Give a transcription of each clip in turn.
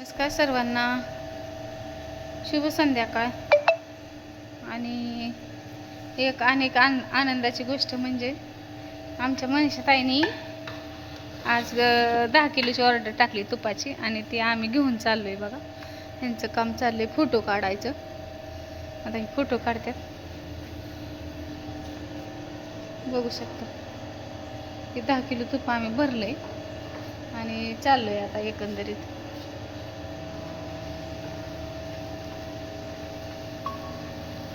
नमस्कार सर्वांना. शुभ संध्याकाळ. आणि एक अनेक आन आनंदाची गोष्ट म्हणजे आमच्या मनीषाताईनी आज दहा किलोची ऑर्डर टाकली तुपाची आणि ती आम्ही घेऊन चाललो आहे बघा. यांचं काम चाललंय फोटो काढायचं. आता हे फोटो काढतात. बघू शकता. हे दहा किलो तूप आम्ही भरलंय आणि चाललोय आता एकंदरीत.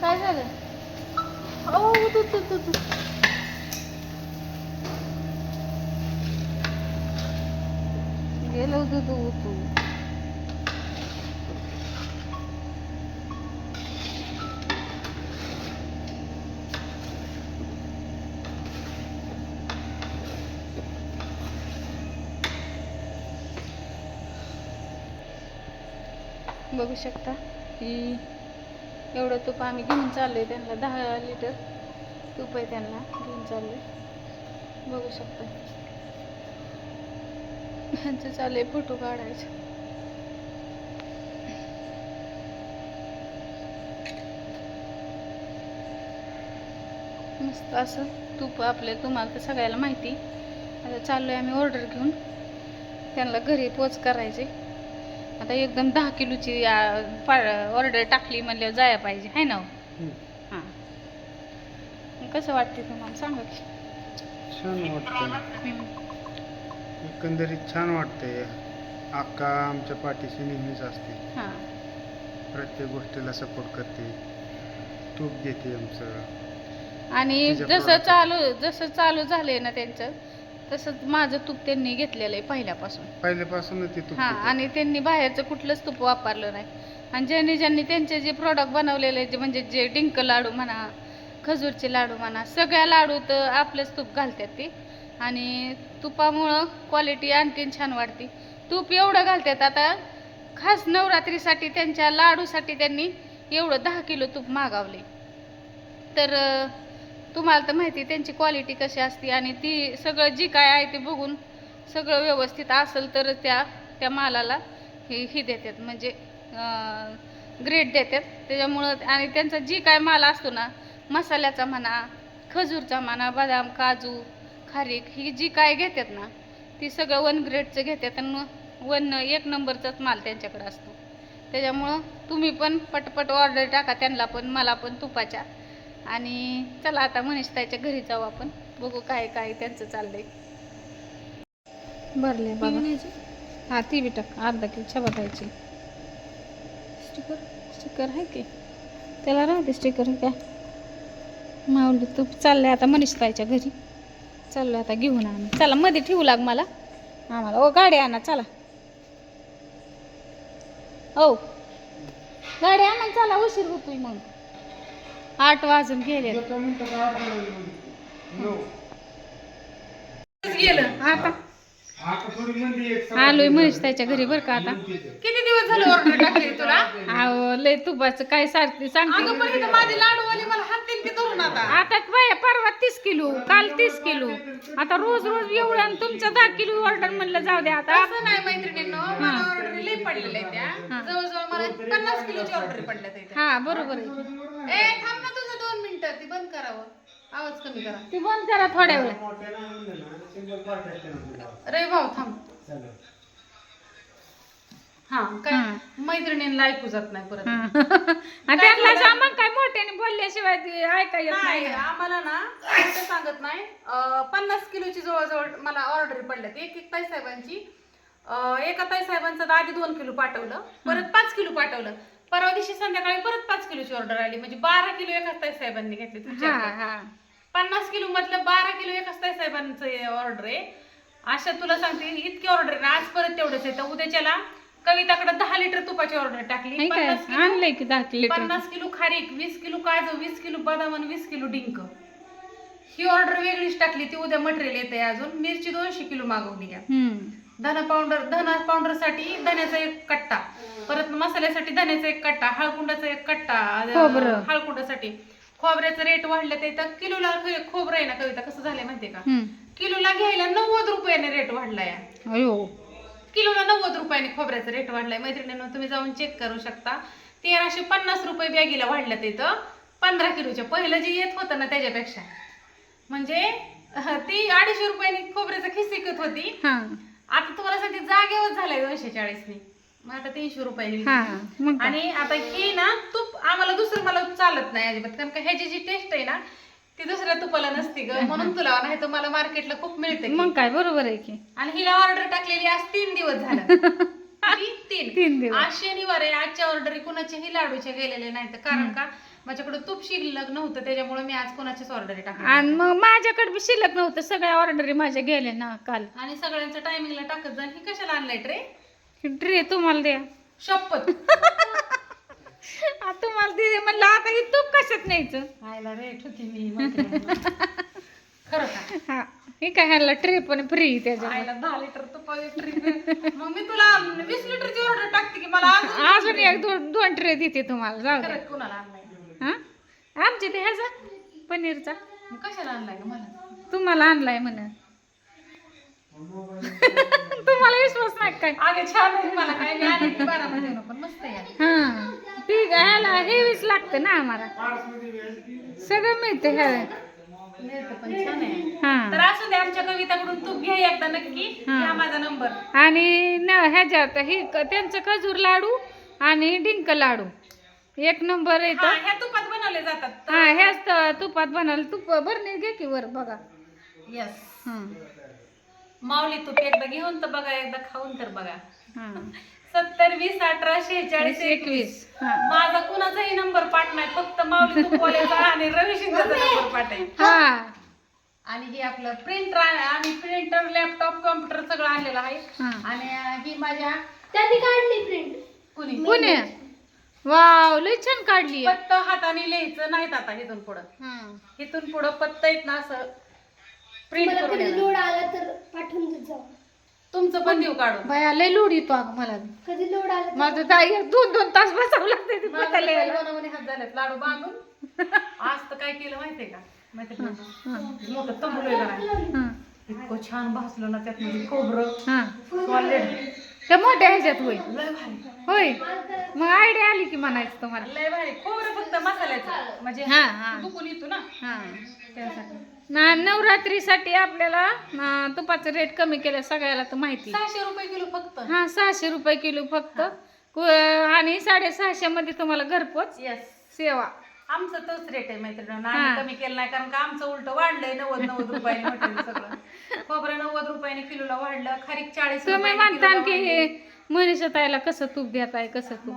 काय झालं? ओ तू तू तू तू गेलो तू तू तू बघू शकता की एवढं तूप आम्ही घेऊन चाललो आहे त्यांना दहा लिटर तूप आहे त्यांना घेऊन चाललोय. बघू शकता. ह्यांचं आहे फोटो काढायचं. मस्त असं तूप आपलं तुम्हाला तर सगळ्याला माहिती. आता चाललोय आम्ही ऑर्डर घेऊन. त्यांना घरी पोच करायचे. आता एकदम दहा किलोची ऑर्डर टाकली म्हणल्यावर जाया पाहिजे आहे ना हो? हां. कसं वाटते तुम्हाला? सांगा की. छान हम्म. एकंदरीत छान वाटतंय. अक्का आमच्या पाठीशी नेहमीच असते. हां. प्रत्येक गोष्टीला सपोर्ट करते. तूप देते आमचं. आणि जसं. चालू जसं चालू झालंय ना त्यांचं तसंच माझं तूप त्यांनी घेतलेलं आहे पहिल्यापासून. पहिल्यापासूनच ते तूप हां. आणि त्यांनी बाहेरचं कुठलंच तूप वापरलं नाही. आणि ज्यांनी ज्यांनी त्यांचे जे प्रोडक्ट बनवलेले जे म्हणजे जे डिंक लाडू म्हणा खजूरचे लाडू म्हणा सगळ्या लाडू तर आपलंच तूप घालतात ते. आणि तुपामुळं क्वालिटी आणखीन छान वाढते. तूप एवढं घालतात आता खास नवरात्रीसाठी त्यांच्या लाडूसाठी त्यांनी एवढं दहा किलो तूप मागवले. तर अं, तुम्हाला तर माहिती त्यांची क्वालिटी कशी असते आणि ती सगळं जी काय आहे ते बघून सगळं व्यवस्थित असेल तर त्या त्या मालाला ही ही देतात. म्हणजे ग्रेड देतात. त्याच्यामुळं आणि त्यांचा जी काय माल असतो ना मसाल्याचा म्हणा खजूरचा म्हणा बदाम काजू खारीक ही जी काय घेतात ना ती सगळं वन ग्रेडचं घेतात आणि वन एक नंबरचाच माल त्यांच्याकडे असतो. त्याच्यामुळं तुम्ही पण पटपट ऑर्डर टाका त्यांना पण मला पण तुपाच्या. आणि चला आता मनीष ताईच्या घरी जाऊ आपण. बघू काय काय त्यांचं चाललंय. भरले बाबा हा ती बी टाक. अर्धा किलो छबातायची स्टिकर? स्टिकर आहे की? त्याला राहते स्टिकर काय? माऊली तू चाललंय आता मनीष ताईच्या घरी. चाललोय आता घेऊन आम्ही. चला मध्ये ठेवू लाग मला. आम्हाला. ओ गाडी आणा चला. ओ. गाडी आणा चला उशीर होतोय मग. आठ वाजून गेले. आता आता थोडी मंदी एक सकाळ आलोय महेश त्याच्या घरी बरं का आता. किती दिवस झाले ऑर्डर टाकली तुला? अहो लय तुपाचं काय सारखी सांगते अगं पण इथं माझी लाडूवाली मला हात की धरून आता? आता बाया परवा तीस किलो काल तीस किलो. आता रोज रोज एवढं आणि तुमचं दहा किलो ऑर्डर म्हणलं जाऊ द्या आता. असं नाही मैत्रिणींनो. मला ऑर्डर लई पडलेल्या आहेत त्या. जवळजवळ मला पन्नास किलोची ऑर्डर पडल्या हा बरोबर आहे. ए थांब ना तुझं दोन मिनिटं ती बंद करावं. आवाज कमी करा. ती बंद करा थोड्या वेळ मोठ्या नाही म्हणलं ना, सिंगल पार्ट आहे त्यांना. रे भाऊ थांब. हा काय. मैत्रिणींना ऐकू जात नाही परत. आणि त्यांना सामान काय मोठ्याने बोलल्याशिवाय ते ऐका येत नाही नाही. आम्हाला ना सांगत नाही. अं, पन्नास किलोची जवळजवळ मला ऑर्डर पडल्यात. एक एक ताई साहेबांची अं, एका ताई साहेबांचं तर आधी दोन किलो पाठवलं. परत पाच किलो पाठवलं. परवा दिवशी संध्याकाळी परत पाच किलोची ऑर्डर आली. म्हणजे बारा किलो एका ताई साहेबांनी घेतली हा तुमच्या हा. पन्नास किलो मधलं बारा किलो एकाच ताई साहेबांचं ऑर्डर आहे. अशा तुला सांगते इतकी ऑर्डर आहे ना आज परत तेवढंच आहे. तर उद्याच्याला कविताकडे दहा लिटर तुपाची ऑर्डर टाकली. नाही काय पन्नास किलो आणलंय की दहा लिटर? पन्नास किलो खारीक वीस किलो काजू वीस किलो बदाम आणि वीस किलो डिंक. ही ऑर्डर वेगळीच टाकली. ती उद्या मटेरियल येते अजून. मिरची दोनशे किलो मागवली आहे हम्म. धना पावडर धना पावडरसाठी धन्याचा एक कट्टा. परत मसाल्यासाठी धन्याचा एक कट्टा हळकुंडाचा एक कट्टा खोबरं. हळकुंडासाठी. खोबऱ्याचं रेट वाढलं ते तर किलोला ख- खोबरं आहे ना कविता? कसं झालंय माहितीये का? हम्म. किलोला घ्यायला नव्वद रुपयाने रेट वाढलाय. अयो. किलोला नव्वद रुपयाने खोबऱ्याचा रेट वाढलाय. मैत्रिणींनो तुम्ही जाऊन चेक करू शकता. तेराशे पन्नास रुपये बॅगीला वाढलं तिथं पंधरा किलोच्या पहिलं जे येत होतं ना त्याच्यापेक्षा. म्हणजे अह, ती अडीचशे रुपयाने खोबऱ्याचा खिस विकत होती. हा. आता तुम्हाला सांगते जागेवर झालाय दोनशे चाळीसने. मग आता तीनशे हा. मग काय? आणि आता ही ना तूप आम्हाला दुसरं मला चालत नाही अजिबात. कारण का ह्याची जी टेस्ट आहे ना ती दुसऱ्या तुपाला नसते ग. म्हणून तुला नाही तर मला मार्केटला खूप मिळते मग काय? बरोबर आहे की. आणि हिला ऑर्डर टाकलेली आज तीन दिवस झालं. तीन तीन. दिवस. आज शनिवार आहे. आजच्या ऑर्डर कुणाच्याही लाडूचे गेलेले नाही तर कारण का? माझ्याकडे तूप शिल्लक नव्हतं त्याच्यामुळे मी आज कोणाचीच ऑर्डर टाकली आणि मग माझ्याकडे बी शिल्लक नव्हतं सगळ्या ऑर्डरी माझ्या गेल्या ना काल. आणि सगळ्यांचं टायमिंगला टाकत जा ही कशाला आणलाय ट्रे? ट्रे तुम्हाला द्या. शपथ. आ, तुम्हाला दिले म्हणलं आता ही तूप कशात न्यायचं? खायला रेट होती मी. खरं का? हा हे काय ह्याला ट्रे पण फ्री त्याच्या खायला दहा लिटर ट्री मग मी तुला वीस लिटरची ऑर्डर टाकते की मला अजून अजून एक दोन दोन ट्रे देते तुम्हाला जाऊ द्या कुणाला आणलाय? हा? आमच्या ते ह्याचा पनीरचा. कशाला आणलाय मला? तुम्हाला आणलाय म्हण. तुम्हाला विश्वास नाही काय? अगे छान आहे मला काय मी आणली बारामध्ये पण मस्त आहे. हा. ती ह्याला हेवीच लागतं ना आम्हाला. सगळं मिळतं ह्या. मिळतं पण छान आहे. हा. तर असू दे आमच्या कविताकडून तूप घे एकदा नक्की. घ्या माझा नंबर. आणि न ह्याच्यात ही त्यांचं खजूर लाडू आणि डिंक लाडू. एक नंबर हा येतं ह्या तुपात बनवले जातात. हा ह्याच त- तुपात बनाल तुप भरणी घे की वर बघा. यस हा. माऊली तूप एकदा घेऊन तर बघा एकदा खाऊन तर बघा. हा. सत्तर वीस अठरा शेहेचाळीस एकवीस. एकवीस. हा. माझा कुणाचाही नंबर पाठ नाही फक्त माऊली तुपवाल्याचा आणि रवी शिंदेचा नंबर पाठ आहे. हा. आणि हे आपलं प्रिंटर आम्ही प्रिंटर लॅपटॉप कॉम्प्युटर सगळं आणलेलं आहे. हा. आणि अं, ही माझ्या त्यांनी काढली प्रिंट कुणी? पुणे वाव लय छान काढली. पत्त हाताने लिहायचं नाहीत आता इथून पुढं. इथून पुढं पत्त आहेत ना असं प्रिंट मला करून कधी येणार. लोड आला तर पाठवून देत जाऊ तुमचं पण देऊ काढून. बाया लय लोड येतो अगं मला. कधी लोड आला तर माझं ताई दोन दोन तास बसावं लागतं ते माझं पत्ता काही लिहायला बनवणे हात झालेत लाडू बांधून. आज तर काय केलं माहितीये का? माहितीये का? मोठं तंबू आहे हा, इतकं छान भासलं ना त्यात म्हणजे खोबरं. हा. सॉलिड त्या मोठ्या ह्याच्यात होईल. लय भारी. होय. मग आयडिया आली की म्हणायचं तुम्हाला. लय भारी. खोबरं फक्त मसाल्याचं. म्हणजे हा, हा. दुखून येतो ना. हा त्यासाठी. ना नवरात्रीसाठी आपल्याला तुपाचं रेट कमी केलं सगळ्याला तर माहिती. सहाशे रुपये किलो फक्त. हा सहाशे रुपये किलो फक्त. कु- आणि साडेसहाशे मध्ये तुम्हाला घरपोच येस सेवा. आमचं तोच रेट आहे मैत्रिणी हा. आम्ही कमी केलं नाही कारण का आमचं उलट वाढलंय नव्वद नव्वद रुपयाने हॉटेल सगळं. खोबरं नव्वद रुपयाने किलोला वाढलं खारीक चाळीस तुम्ही रुपयाने म्हणता किलोला की वाढली. मनीषा ताईला कसं तूप देताय कसं तूप?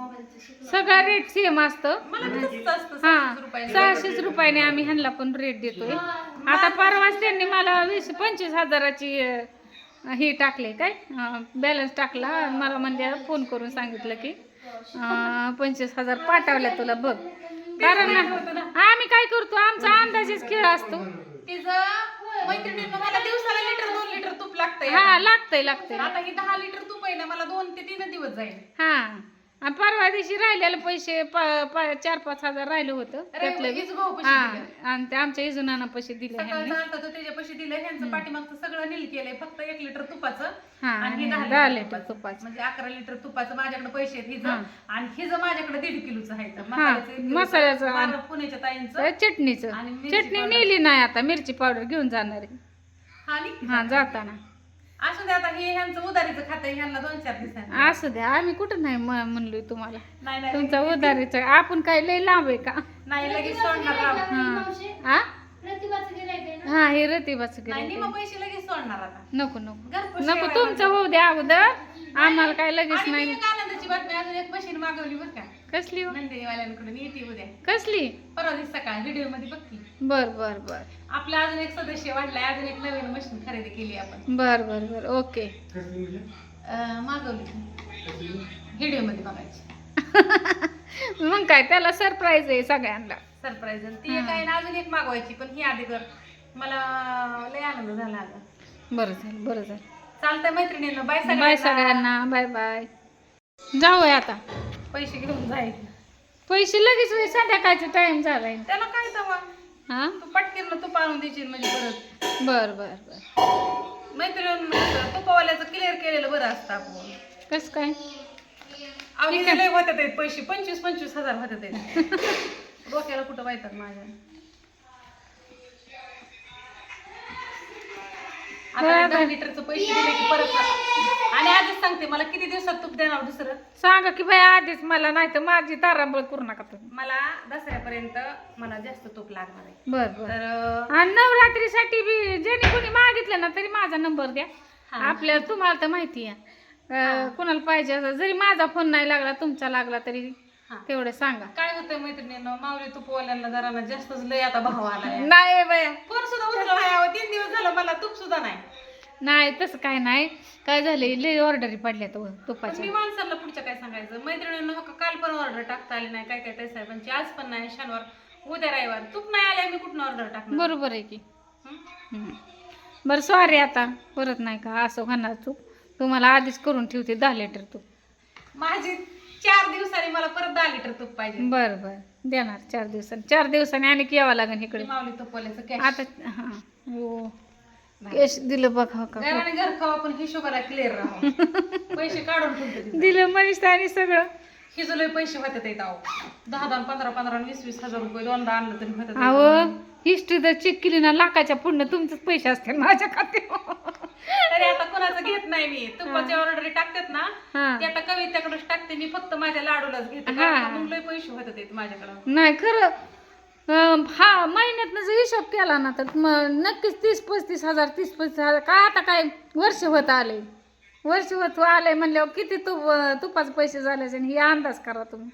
सगळा रेट सेम असतं. हा सहाशेच रुपयाने आम्ही ह्यांना पण रेट देतोय. आता परवाच त्यांनी मला वीस पंचवीस हजाराची हे टाकले काय? बॅलन्स टाकला. मला म्हणजे फोन करून सांगितलं की पंचवीस हजार पाठवल्या तुला बघ. कारण आम्ही काय करतो? आमचा अंदाजेच खेळ असतो. तिचं मैत्रिणीनं मला दिवसाला लिटर दोन लिटर तूप लागतंय. हा लागतंय लागतंय. आता ही दहा लिटर तूप आहे ना मला दोन ते तीन दिवस जाईल. हा. आणि परवा दिवशी राहिलेले पैसे प- प- चार पाच हजार राहिलं होतं त्यातलं हा दिले. आणि ते आमच्या इजुनाना पैसे दिले सकाळचं ह्यांनी आलता तो त्याच्या पैसे दिले ह्यांचं पाठीमागचं सगळं नील केलंय फक्त एक लिटर तुपाचं हा आणि हे दहा लिटर तुपाचं. म्हणजे अकरा लिटर तुपाचं माझ्याकडे पैसे आहेत हा. हिचं आणि हिचं माझ्याकडे दीड किलोचं आहे मसाल्याचं एक किलोचं. मसाल्याचं आणि- बारा पुण्याच्या ताईंचं तर चटणीचं आणि मिरची चटणी powder. नेली नाही आता मिरची पावडर घेऊन जाणार आहे हा निघते हा. जाताना असू दे आता हे ह्यांचं उधारीचं खातं आहे, ह्यांना दोन चार दिवसांनी. असू द्या आम्ही कुठं नाही म- म्हणलोय तुम्हाला. नाही नाही तुमचा उधारीचं आपण काय लय लांब आहे का? नाही लगेच सोडणार राव हा. हा प्रतिभाचं गिरायक आहे ना? हा हे रतिबाचं नाही गिऱ्हाईक निम आहे. पैसे लगेच सोडणार आता. नको नको. घरपोच नको तुमचं होऊ द्या अगोदर. आम्हाला काय लगेच आणि मी नाही एक आनंदाची बातमी अजून एक मशीन मागवली बरं का. कसली हो? नंदिनीवाल्यांकडून येते उद्या. कसली? परवा दिवस सकाळ व्हिडिओमध्ये बघ बर बर बर. आपला अजून एक सदस्य वाढलाय अजून एक नवीन मशीन खरेदी केली आपण. बर बर बर ओके. अं, मागवली. व्हिडिओमध्ये बघायची. मग काय त्याला सरप्राईज आहे सगळ्यांना. सरप्राईज ती एक आहे ना अजून एक मागवायची पण ही आधी कर. मला लय आनंद झाला आता बरं झालं बरं झालं. चालतंय मैत्रिणींनो बाय बाय सगळ्यांना सगळ्यांना बाय बाय. जाऊया आता. पैसे घेऊन जाईल. पैसे लगेच होईल, संध्याकाळचा टाइम झालाय. त्याला काय तवा हा? तू पटकीनं तू पाळून देशील म्हणजे परत. बर बर बर. मैत्रीण तुपावाल्याचं क्लिअर केलेलं बरं असतं आपण कसं काय? अहो, हे लय होतात आहेत पैसे पंचवीस पंचवीस हजार होतात आहेत डोक्याला कुठं वायतात माझ्या. आता दहा लिटरचं पैसे दिले की परत आणि आधीच सांगते मला किती दिवसात तूप देणार दुसरं? सांगा की बाई आधीच मला नाही तर माझी तारांबळ करू नका तुम्ही. मला दसऱ्यापर्यंत मला जास्त तूप लागणार आहे. बर बर. तर आणि नवरात्रीसाठी बी ज्याने कोणी मागितलं ना तरी माझा नंबर द्या. आपल्याला तुम्हाला तर माहिती आहे. अं, कोणाला पाहिजे असं जरी माझा फोन नाही लागला तुमचा लागला तरी हा. तेवढं सांगा. काय होतंय मैत्रिणीनं माऊली तुपवाल्यांना जरा ना जास्तच लय आता भाव आलाय. नाही बाया फोन सुद्धा उचलला नाही अहो, तीन दिवस झालं मला तूप सुद्धा नाही. नाही तसं काय नाही. काय झालंय लय ऑर्डरी पण तुपाच्या. मी माणसाला पुढच्या काय सांगायचं? मैत्रिणींना हो का काल पण ऑर्डर टाकता आली नाही काय काय त्या साहेबांची आज पण नाही शनिवार उद्या रविवार. तूप नाही आले मी कुठून ऑर्डर टाकणार? बरोबर आहे की. हं? हम्म. बरं सॉरी आता परत नाही का असं होणार तू तुम्हाला आधीच करून ठेवते दहा लिटर तू माझी चार दिवसांनी मला परत दहा लिटर तूप पाहिजे. बरं बरं. देणार चार दिवसांनी. चार दिवसांनी आणि यावं लागेल इकडे. माऊली तुपवाल्याचं कॅश आता हां. हो. कॅश दिलं बघा का घर खावा पण हिशोबाला क्लिअर राहा पैसे काढून ठेवते. दिलं मनीषाने सगळं. हिजोले पैसे होते ते अहो दहा दहा पंधरा पंधरा आणि वीस वीस हजार रुपये दोनदा आणलं तरी होतं अहो हिस्ट्री जर चेक केली ना लाखाच्या पुढनं तुमचंच पैसे असतील माझ्या खात्यावर. तरी आता कोणाचं घेत नाही मी. तुपाच्या ऑर्डर टाकतात ना हां. ते आता कवित्याकडेच टाकते. मी फक्त माझ्या लाडूलाच घेते. हा. कारण का मग लय पैसे होतात ते माझ्याकडं. नाही खरं हा महिन्यातनं जर हिशोब केला ना तर मग नक्कीच तीस पस्तीस हजार तीस पस्तीस हजार. काय आता काय वर्ष होत आले? वर्ष होत आले म्हणल्यावर किती तुप तुपाचे पैसे झाले असेल हे अंदाज करा तुम्ही.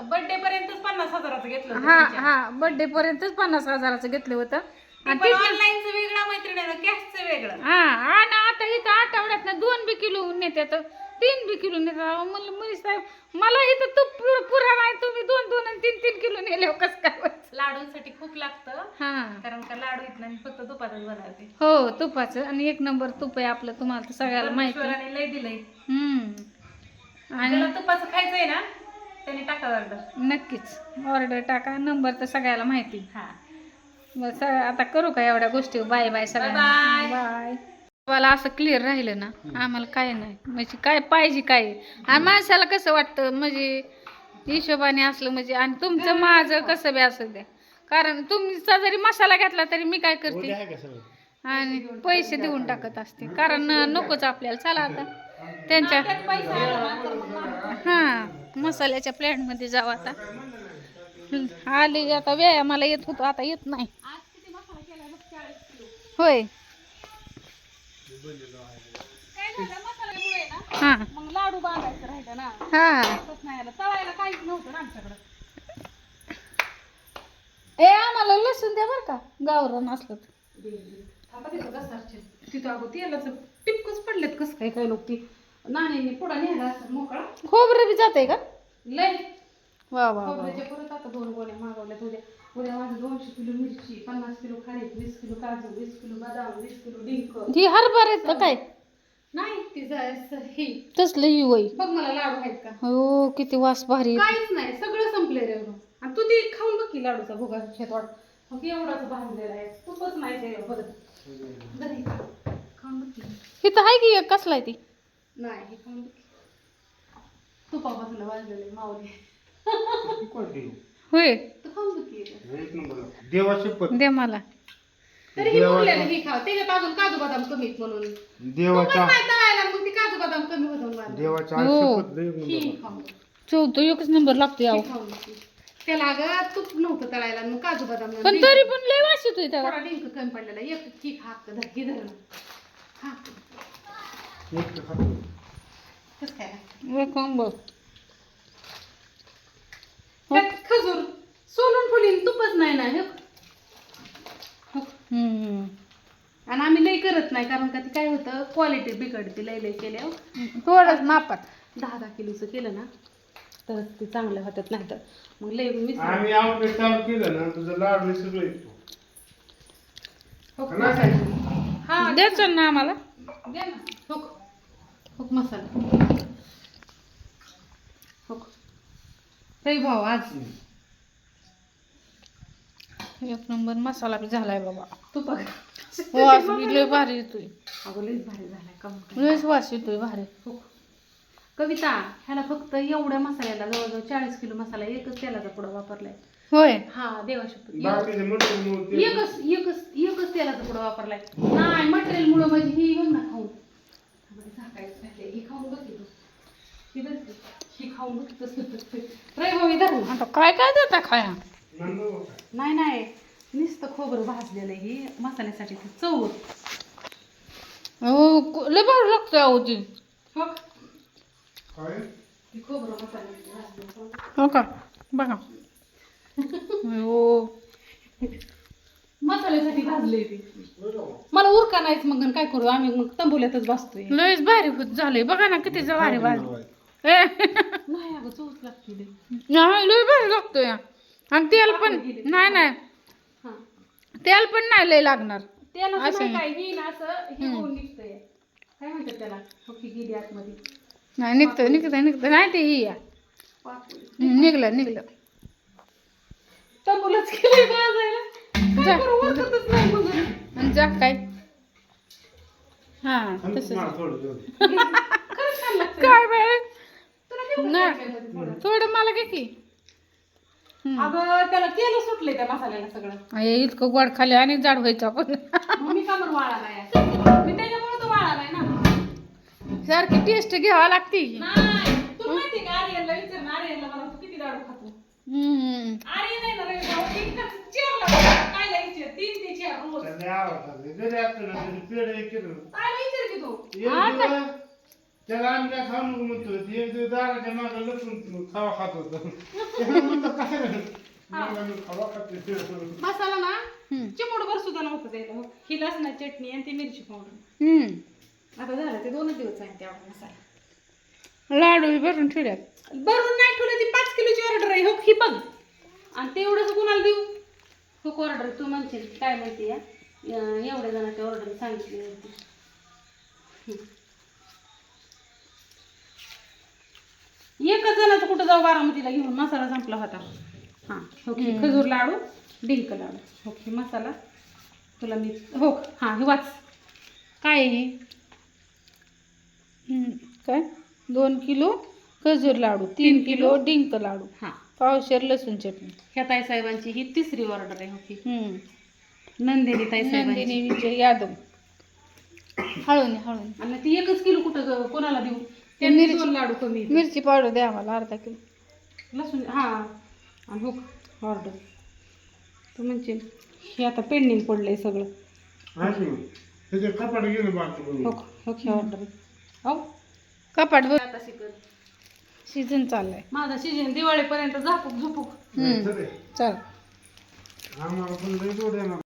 बर्थडे पर्यंतच पन्नास हजाराचं घेतलं होतं हा. हा बर्थडे पर्यंतच पन्नास हजाराचं घेतलं होतं. ते आणि पण ऑनलाईनचं वेगळं कॅशचं वेगळं. हा आणि आता इथं आठवड्यात दोन बी किलो नेत्यात तीन बी किलो नेतात म्हणलं मनीष साहेब मला इथं तूप पुर- पुरा नाही तुम्ही दोन दोन आणि तीन तीन किलो नेले कसं काय लाडूंसाठी खूप लागतं. हा. कारण का लाडू इथं मी फक्त तुपातच बनवते. हो तुपाचं. आणि एक नंबर तुप आहे आपलं तुम्हाला तर सगळ्याला माहिती. आहे. परमेश्वराने लय दिलंय. हम्म. आणि ज्याला तुपाचं खायचंय ना त्यांनी टाका ऑर्डर नक्कीच. ऑर्डर टाका नंबर तर सगळ्याला माहिती. हा. आता करू का एवढ्या गोष्टी? बाय बाय सगळ्यांना. Bye. बाय मला असं क्लिअर राहिलं ना आम्हाला काय नाही. म्हणजे काय पाहिजे काय? आणि माणसाला कसं वाटतं? म्हणजे हिशोबाने असलं म्हणजे आणि तुमचं माझं कसं बी असं द्या कारण तुमचा जरी मसाला घेतला तरी मी काय करते? आणि पैसे देऊन टाकत असते. कारण नकोच आपल्याला. चला आता. त्यांच्या हा मसाल्याच्या प्लॅनमध्ये जाऊ आता. आले आता व्यायामाला येत होतो. आता येत नाही. होय. हा. मग लाडू बांधायचं राहिलं ना. हा. तसं नाही आलं. तळायला काहीच नव्हतं ना आमच्याकडं. ए आम्हाला लसूण द्या बरं का. गावरान असलं तर. तिथं घसारचे तिथं अगं तेलाचं टिपकच पडलेत कसं काय काय लोक ती. नाण्याने पुढा नेला असं मोकळा. खोबरं बी जाते का? लय. वा वा वा. खोबऱ्याच्या परत आता दोन गोण्या मागवल्यात. उद्या उद्या माझं दोनशे किलो मिरची पन्नास किलो खारीक वीस किलो काजू वीस किलो बदाम वीस किलो डिंक. ही हरभर आहेत का काय? नाही ती जा- ही. तसलं ही वय. बघ मला लाडू आहेत का? हो किती वास भारी. येतो. काहीच नाही सगळं संपलंय रे. आणि तू ती खाऊन बघ की लाडूचा भोगा शेत वाट मग एवढाच बांधलेला आहे. तूपच नाही ते परत दही खा. खाऊन बघ की. इथं आहे की एक कसला आहे ती? नाही हे खाऊन बघ की. तुपापासून वाजलेलं आहे माऊली होय. तू खाऊन बघ की. देवाची मला. तरी ही ही खाव त्याच्यात अजून काजू बदाम कमी आहेत म्हणून देवाचा मग ती काजू बदाम कमी होतं मला. देवाच्या हो. लय गुण ही बाबा. चौथं एकच नंबर लागतो ही की. त्याला अगं तूप नव्हतं तळायला मग काजू बदाम पण तरी पण लय वास येतोय त्याला थोडा डिंक कमी पडलेला एक ही खा धर ही धर हा एक खातो. कसं काय त्यात खजूर सोलून फुलीन तुपच नाही ना हे. आणि आम्ही लई करत नाही कारण का ते काय होतं क्वालिटी बिघडते लई लई केल्यावर. थोडंच मापात. दहा दहा किलोचं केलं ना तर ते चांगलं होतात नाही तर. मग लई मिस आम्ही आउटलेट चालू केलं ना तुझं लाडू सगळं येतो. हा. द्यायचं ना? आम्हाला. दे ना. हुक हुक मसाला. हुक तरी भाऊ आज. एक नंबर मसाला बी झालाय बाबा. तू बघ. वास बी लय भारी येतोय. अगं लईच भारी झालाय. लयच वास येतोय भारी. हो. कविता ह्याला फक्त एवढ्या मसाल्याला जवळजवळ चाळीस किलो मसाला एकच तेलाचा पुडा वापरलाय. होय. हा मटेरियल एकच एकच एकच तेलाचा पुडा वापरलाय. नाही मटेरियल मुळे म्हणजे ही घेऊन ना खाऊन. ही. ही. ही काय काय देता खाया नाही नाही. नुसतं खोबरं भाजलेलं आहे ही. मसाल्यासाठी ती चव. हो लय भारी लागतोय अहो ती. हो काय ती खोबरं मसाल्यासाठी भाजलेलं. हो का? बघा. हो मसाल्यासाठी भाजले ती. मला उरका नाहीच मग आणि काय करू? आम्ही मग तंबुल्यातच बसतोय लयच भारी होत झालंय. बघा ना किती भारी भाजी. ए. नाही अगं चवच लागते लई. नाही लय भारी लागतोय. आणि तेल पण नाही नाही. हा. तेल पण नाही लय लागणार. त्याला असं नाही नाही. काय ना असं हे होऊन निघतंय. काय म्हणतात त्याला? फक्त गेली आतमध्ये. नाही निघतं निघतं निघतं नाही ते ही या. निघलं निघलं. तंबुलच जा. काय जा. हा तसं काय तुला. त्याच्यामध्ये थोडं? मला घे की. अगं त्याला तेल सुटलंय त्या मसाल्याला सगळं. अये, इतकं गोड खाली आणि जाड व्हायचं आपण. मग मी का बरं वाळा नाही मी त्याच्यामुळे तो वाळा नाही ना. सारखी टेस्ट घ्यावा लागते. नाही. तुला माहिती का आर्यनला विचार ना आर्यनला मला तू किती लाडू खातो? हम्म. आर्यन आहे ना भाऊ, खातो. काय तीन ते चार रोज. काय विचार की तू? काय खाऊ नको म्हणतो. एक दिवस दाराच्या मागं लपून खावा खात होतो. म्हणतो काय रे? मला मी खावा खाते मसाला ना? हम्म. चिमूटभर सुद्धा नव्हतं द्यायला मग ही लसणा चटणी आणि ती मिरची पावडर. हम्म. आता झालं ते दोनच दिवस आहे तेवढा मसाला. लाडू बी भरून ठेवल्यात. भरून नाही ठेवलं ती पाच किलोची ऑर्डर आहे हो ही बघ आणि तेवढंच कुणाला देऊ? हो ऑर्डर तू म्हणशील. काय म्हणते या अं, एवढ्या जणांची ऑर्डर सांगितली होती. एकच जणाचं कुठं जाऊ बारामतीला घेऊन? मसाला संपला होता. हां हो की. खजूर लाडू डिंक लाडू. हो की मसाला. तुला मी हो हां हे वाच. काय हे. काय? दोन किलो खजूर लाडू तीन किलो? डिंक लाडू. हां. पावशेर लसूण चटणी. ह्या ताईसाहेबांची ही तिसरी ऑर्डर आहे हो की. हम्म. नंदिनी ताईसाहेबांची. नंदिनी विजय यादव. हळून हळून. आणि ती एकच किलो कुठं कोणाला देऊ? त्यांनी मिरची- दोन लाडू कमी आहेत. मिरची पावडर द्या मला अर्धा किलो. लसूण हा. आणि हो ऑर्डर तू म्हणशील हे आता पेंडिंग पडलंय सगळं. त्याचे कपाट गेलं बाकी हो हो हे ऑर्डर हो. कपाट बघ. आता शिकत सीझन चाललाय. माझा सीजन दिवाळीपर्यंत झापूक. झुपूक. चल. आम्हाला पण लई जोड येणार.